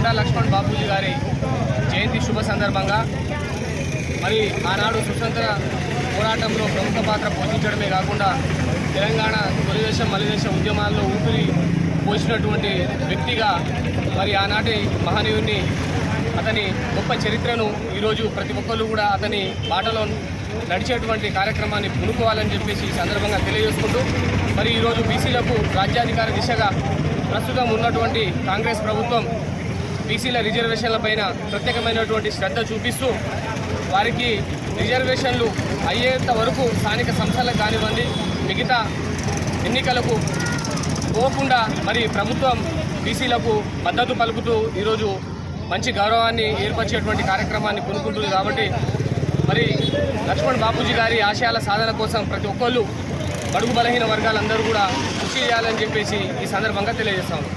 కొండా లక్ష్మణ్ బాపూజీ గారి జయంతి శుభ సందర్భంగా మరి ఆనాడు స్వతంత్ర పోరాటంలో ప్రముఖ పాత్ర పోషించడమే కాకుండా తెలంగాణ తొలిదేశం మలిదేశ ఉద్యమాల్లో ఊపిరి పోసినటువంటి వ్యక్తిగా మరి ఆనాటి మహనీయుని అతని గొప్ప చరిత్రను ఈరోజు ప్రతి ఒక్కరు కూడా అతని బాటలో నడిచేటువంటి కార్యక్రమాన్ని పునుకోవాలని చెప్పేసి ఈ సందర్భంగా తెలియజేసుకుంటూ మరి ఈరోజు బీసీలకు రాజ్యాధికార దిశగా ప్రస్తుతం ఉన్నటువంటి కాంగ్రెస్ ప్రభుత్వం బీసీల రిజర్వేషన్ల పైన ప్రత్యేకమైనటువంటి శ్రద్ధ చూపిస్తూ వారికి రిజర్వేషన్లు అయ్యేంత వరకు స్థానిక సంస్థలకు కానివ్వండి మిగతా ఎన్నికలకు పోకుండా మరి ప్రభుత్వం బీసీలకు మద్దతు పలుకుతూ ఈరోజు మంచి గౌరవాన్ని ఏర్పరిచేటువంటి కార్యక్రమాన్ని కొనుక్కుంటుంది కాబట్టి మరి లక్ష్మణ్ బాపూజీ గారి ఆశయాల సాధన కోసం ప్రతి ఒక్కళ్ళు బడుగు బలహీన వర్గాలందరూ కూడా కృషి చేయాలని చెప్పేసి ఈ సందర్భంగా తెలియజేస్తాము.